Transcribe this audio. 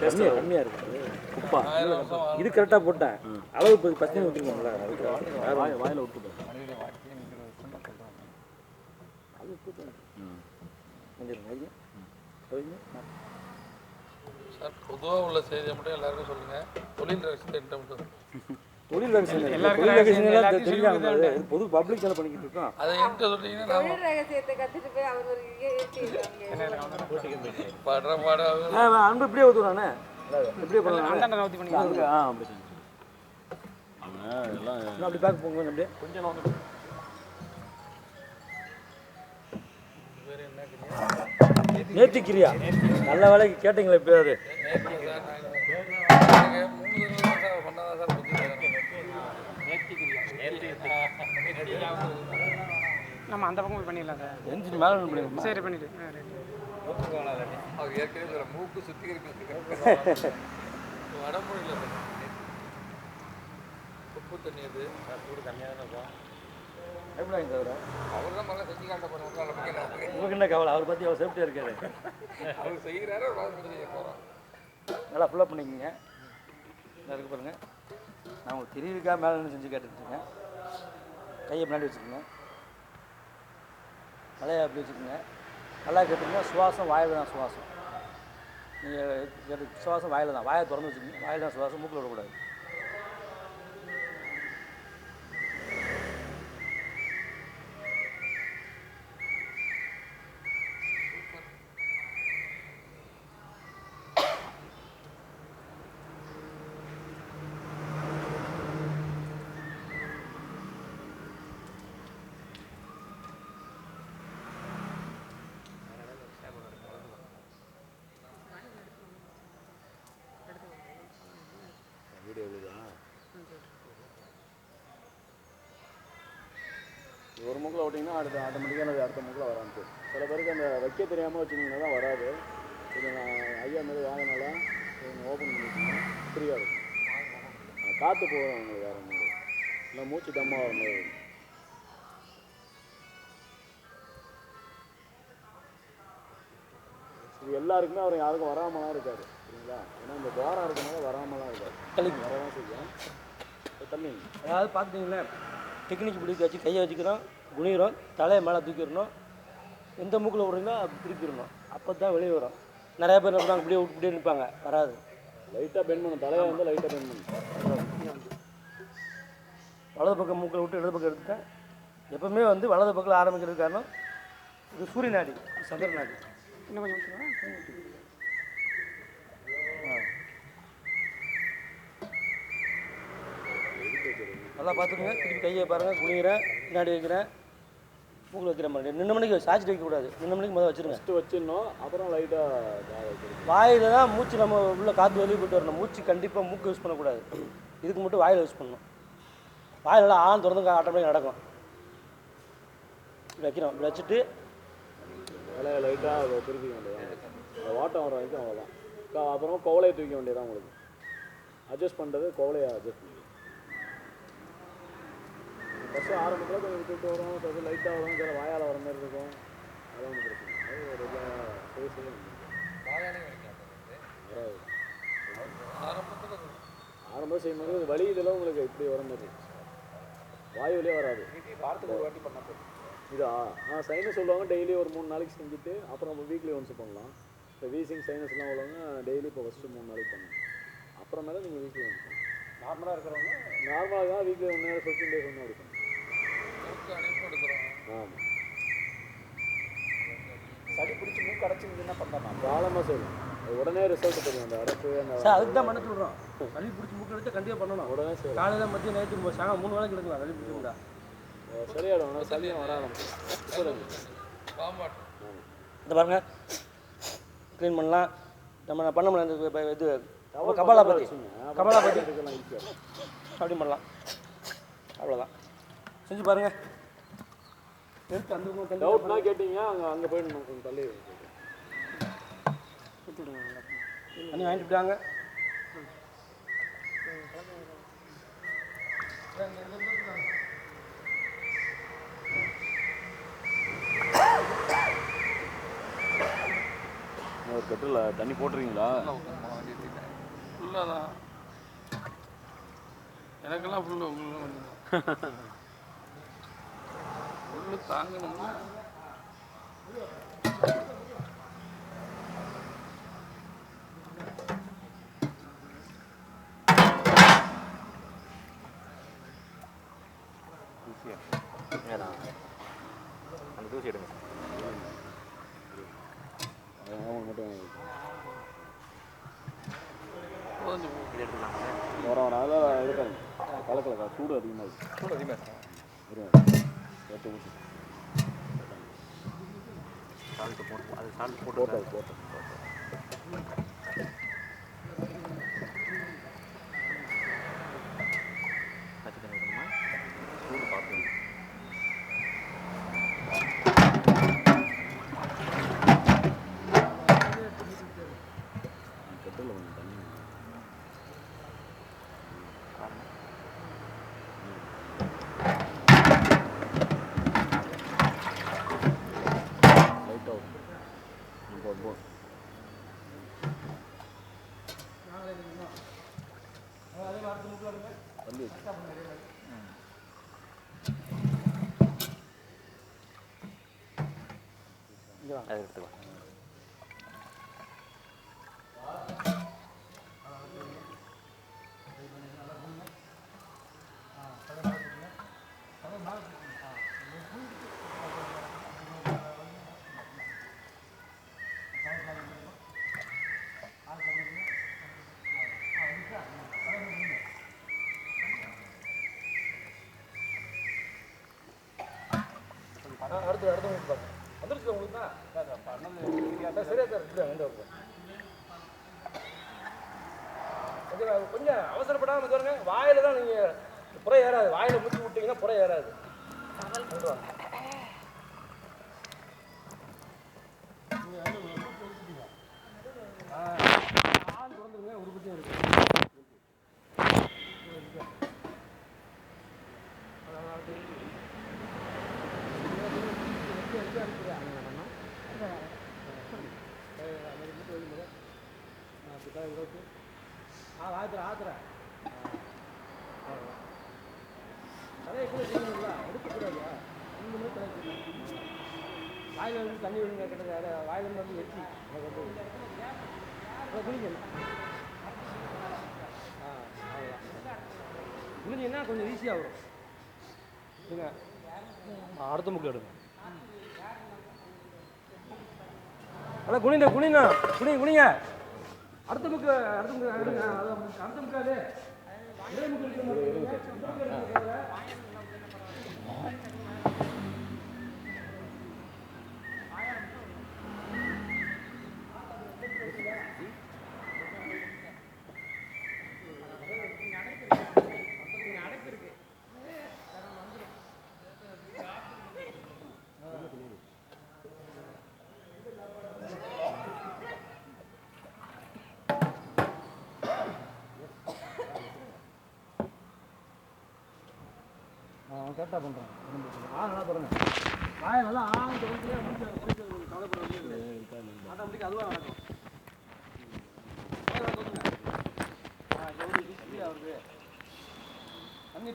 கம்மியாக கம்மியாக இருக்குது உப்பா இது கரெக்டாக போட்டேன். அளவு இப்போ அதுக்கு வாய் வாயில் விட்டு கொஞ்சம் வைங்க வைங்க சார் பொதுவாக உள்ள செய்தியை மட்டும் எல்லாருக்கும் சொல்லுங்கள் தொழில் ரகசியத்தை மட்டும் தொழில் ரகசியம் தொழில் ரகசியம் தெரியாம பொது பப்ளிக் சேனல் பண்ணிக்கிட்டு இருக்கோம். அதை என்கிட்ட சொன்னீங்கன்னா நான் தொழில் ரகசியத்தை கத்துட்டு போய் அவர் ஒரு படுற பாட ஆ அன்பு இப்படியே ஊற்றுறானே இப்படியே பண்ணலாம் ஆ அப்படி எல்லாம் அப்படி பேக் போங்க கொஞ்சம் அப்படியே. கொஞ்சம் வந்து நல்ல வேலைக்கு கேட்டீங்களே இப்போ அது நீங்கள் மூணு தடவை தான் சார் பண்ணாதான் சார் புத்தி நம்ம அந்த பக்கம் போய் பண்ணிடலாம் சார். எஞ்சின் மேலே பண்ணி சரி பண்ணிட்டு ஏற்கனவே மூக்கு சுத்தி இருக்கு வடமொழியில் உப்பு தண்ணி அது. சூடு கம்மியாக தான் இருக்கும். எப்படி தவிர. அவர் தான் மகன் செஞ்சு காட்ட போகிறாங்க நமக்கு உங்களுக்கு என்ன கவலை? அவர் பற்றி அவர் சேஃப்டியாக இருக்காரு. அவர் செய்கிறாரு போகிறோம் நல்லா ஃபுல்லாக பண்ணிக்கோங்க. நல்லா இருக்கு பாருங்க. நான் உங்களுக்கு தெரியிருக்கா மேலே செஞ்சு கேட்டுருக்கேன் கையை பின்னாடி வச்சுக்கோங்க. தலையை அப்படி வச்சுக்கோங்க. நல்லா கேட்டுக்கோங்க சுவாசம் வாயில் தான் சுவாசம். நீங்கள் சுவாசம் வாயில் தான். வாயை திறந்து வச்சுக்கோங்க. வாயில் தான் சுவாசம் மூக்கில் விடக்கூடாது. ஒரு முக்கில் விட்டிங்கன்னா அடுத்த ஆட்டோமேட்டிக்காக அடுத்த முக்கில் வராது சில பேருக்கு அந்த வைக்க தெரியாமல் வச்சுருந்தீங்கன்னா தான் வராது. இது நான் ஐயா மாரி வாங்கினால ஓப்பன் பண்ணிட்டீங்கன்னா ஃப்ரீயாக இருக்கும். காற்று போகும் உங்களுக்கு வேறு ஒன்றும் இல்லை. மூச்சு தம்மாக வர மாதிரி. இது எல்லாருக்குமே அவர் யாருக்கும் வராமலாம் இருக்காரு சரிங்களா ஏன்னா இந்த துவாரம் இருக்கனால வராமலாம் இருக்காரு வரதான் செய்யும். தண்ணி. அதாவது பார்த்துட்டிங்களே? டெக்னிக் இப்படி வச்சு கையை வச்சுக்கிறோம் குனிகிறோம் தலையை மேலே தூக்கிடணும். எந்த மூக்கில் விடுறீங்களோ அப்படி திருப்பிடணும். அப்போ தான் வெளியே வரும். நிறைய பேர் என்ன இப்படியே விட்டு இப்படியே நிற்பாங்க. வராது. லைட்டாக பெண்ட் பண்ணும் தலையை வந்து லைட்டாக பெண்ட் பண்ணும் வலது பக்கம் மூக்கில் விட்டு இடது பக்கம் எடுத்துட்டேன். எப்பவுமே வந்து வலது பக்கம் ஆரம்பிக்கிறது காரணம் இது சூரிய நாடி சந்திர நாடி. இன்னும் கொஞ்சம் நல்லா பார்த்துக்கோங்க. திருப்பி கையை பாருங்கள் குனிகிறேன் பின்னாடி வைக்கிறேன். மூக்கில் வைக்கிற மாதிரி நின்று மணிக்கு சாய்ச்சிட்டு வைக்கக்கூடாது. நின்று மணிக்கு முதல்ல வச்சுருங்க. ஃபஸ்ட்டு வச்சிடணும் அப்புறம் லைட்டாக வாயில் தான் மூச்சு நம்ம உள்ள காற்று வெளியே போயிட்டு வரணும். மூச்சு கண்டிப்பாக மூக்கு யூஸ் பண்ணக்கூடாது. இதுக்கு மட்டும் வாயில் யூஸ் பண்ணணும். வாயில் நல்லா ஆழம் திறந்து ஆட்டோமேட்டிக் நடக்கும். வைக்கிறோம். இப்படி வச்சுட்டு தலையை லைட்டாக திருப்பிக்க வேண்டியதான் வாட்டம் வர வரைக்கும் அவ்வளோதான் அப்புறம் கோவலையை தூக்க வேண்டியதான் உங்களுக்கு. அட்ஜஸ்ட் பண்ணுறது கோவலையை அட்ஜஸ்ட் பண்ணுறது ஃபஸ்ட்டு ஆரம்பத்தில் கொஞ்சம் விட்டு விட்டு வரும் சில லைட்டாக வரும். சில வாயால் வர மாதிரி இருக்கும். அதெல்லாம் ஒன்றும் பிரச்சனை. அது ஒரு இதாக பேசி வாயானே வைக்கலாம் வராது. ஆரம்பத்தில் ஆரம்பம் செய்யும்போது வலி இதெல்லாம் உங்களுக்கு இப்படி வர மாதிரி. வாய் வழியே வராது. வாரத்துக்கு ஒரு வாட்டி பண்ண போதும். இதா? ஆ சைனஸ் உள்ளவங்க டெய்லி ஒரு மூணு நாளைக்கு செஞ்சுட்டு அப்புறம் வீக்லி ஒன்ஸ் பண்ணலாம். இப்போ வீசிங் சைனஸ்லாம் உள்ளவங்க டெய்லி இப்போ ஃபஸ்ட்டு மூணு நாளைக்கு பண்ணணும் அப்புறமேல நீங்கள் வீக்லி ஒன்ஸ் நார்மலாக இருக்கிறவங்க நார்மலாக தான் வீக்லி ஒன் நேரம் ஃபிஃப்டீன் டேஸ் ஒன்று அப்படி பண்ணணும் மூக்கு அடைப்பு எடுக்கிறோம் ஆமாம் சளி பிடிச்சி மூக்கு அடைச்சிருந்துன்னா பண்ணலாம் தாராளமாக செய்யலாம். உடனே ரிசல்ட் தெரியும். அந்த அடைப்பு அந்த சார் அதுக்கு தான் பண்ண சொல்கிறோம் சளி பிடிச்சி மூக்கு எடுத்து கண்டிப்பாக பண்ணணும். உடனே செய்யலாம். காலையில் மதியம் நைட்டு சாயங்காலம் மூணு வேலைக்கு எடுக்கலாம். சளி பிடிச்சிருந்தா சரியாயிடும் ஆனால் சளியும் வர பாம்பாட்டு இந்த பாருங்க. க்ளீன் பண்ணலாம். நம்ம பண்ண இப்ப இது கபாலா பத்தி. கபாலா பத்தி. இதுக்கெல்லாம் ஈஸியாக அப்படி பண்ணலாம். அவ்வளோதான் செஞ்சு பாருங்க. எடுத்து அந்த டவுட்னா கேட்டீங்க அங்கே அங்கே போயிடணும் கொஞ்சம் தள்ளி வாங்கிட்டு விட்டாங்க. ஒரு தண்ணி போட்டுறீங்களா? ஃபுல்லாக தான் எனக்கெல்லாம் ஃபுல்லு உங்களுக்கு ஃபுல்லு தாங்கணும்னா அந்த தூசி எடுங்க. வர வர அதெல்லாம் இருக்காது கலக்கல சூடு அதிகமாக இருக்கு. சூடு அதிகமாக இருக்கும் இருங்க சால்ட்டு போட்டு அது சால்ட் போட்டு பச்சை தண்ணி விடணுமா சூடு பார்த்து கெட்டில் கொஞ்சம் தண்ணி லைட்டாக போ போ தள்ளி வச்சு. அதை எடுத்துக்கலாம் அடுத்து அடுத்து உங்களுக்கு பாருங்க வந்துருச்சு உங்களுக்கு தான்? பண்ணது சரியா சார் ஓகேவா கொஞ்சம் அவசரப்படாமல் பாருங்க. வாயில தான் நீங்கள் புறை ஏறாது. வாயில முத்தி விட்டீங்கன்னா புறை ஏறாது வாங்க. ஆ, ஆள் திறந்துருங்க ஒரு குட்டியும் இருக்கு ஆ ஆத்துற ஆத்துற தலையை கூட செய்யணுங்களா எடுக்கக்கூடாதா இந்த தலை வாயில் வந்து தண்ணி விழுங்க கிட்ட வாயில் வந்து வெட்டி எனக்கு வந்து அப்புறம் குளிக்கணும் ஆ அவ்வளோதான் குளிஞ்சிங்கன்னா கொஞ்சம் ஈஸியாக வரும் இருங்க அடுத்த முக்கில் எடுங்க அதான் குனிந்த குனிங்க குனிங்க குனிங்க அடுத்த முக்கு அடுத்த முக்கு எடுங்க அதான் அடுத்த முக்காது இதே முக்கு இருக்கு பாருங்க. இந்த முக்கு இருக்கு பாருங்க. ஆ கரெக்டாக பண்ணுறேன் ஆ நல்லா பாருங்க. வாயை நல்லா ஆ தொடர்ந்து முடிச்சு கவலைப்பட வேண்டியது ஆட்டோமேட்டிக் அதுவாக நடக்கும். வருது. தண்ணி